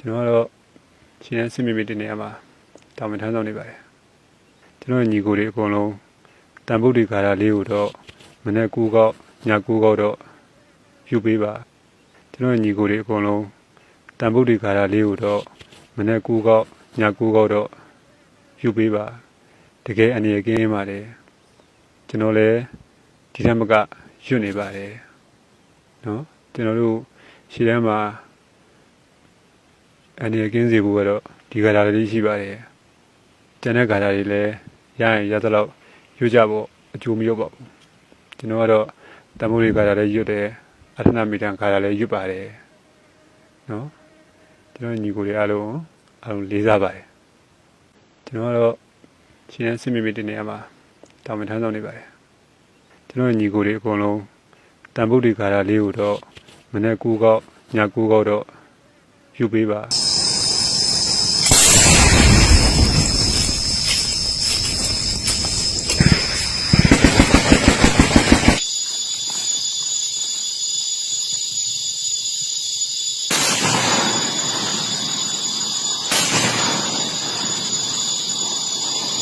ကျွန်တော်ကတော့ရှင်းရန်စစ်မိမိတင်နေရမှာတာဝန်ထမ်းဆောင်နေပါတယ်ကျွန်တော်ရဲ့ညီကိုတွေအကုန်လုံးတန်ဗုဒ္ဓဂါရလေးကိုတော့မနေ့ကူကောက်ညကူကောက်တော့ယူပေးပါကျွန်တော်ရဲ့ညီကိုတွေအကုန်လုံးတန်ဗုဒ္ဓဂါရလေးကိုတော့မနေ့ကူကောက်ညကူကောက်တော့ယူပေးပါတကယ်အနေရကင်းပါတယ်ကျွန်တော်လည်းဒီထက်မကရွတ်နေပါတယ်နော်ကျွန်တော်တို့ရှေ့တန်းမှာ အနေကင်းစီဘူးကတော့ဒီဂါတာလေးရှိပါတယ်။ကျန်တဲ့ဂါတာတွေလည်းရရင်ရသလောက်ရွတ်ကြဖို့အကျိုးမရောက်ပါဘူး။ကျွန်တော်ကတော့တမိုးလေးဂါတာလည်းရွတ်တယ်အထနာမီတန်ဂါတာလည်းရွတ်ပါတယ်။နော်ကျွန်တော်ညီကိုတွေအားလုံးအားလုံးလေးစားပါတယ်။ကျွန်တော်ကတော့ရှင်းရန်စစ်မိမိတင်နေရမှာတာဝန်ထမ်းဆောင်နေပါတယ်။ကျွန်တော်ညီကိုတွေအကုန်လုံးတန်ဗုဒ္ဓဂါတာလေးကိုတော့မနေ့ကူကောက်ညကူကောက်တော့ယူပေးပါ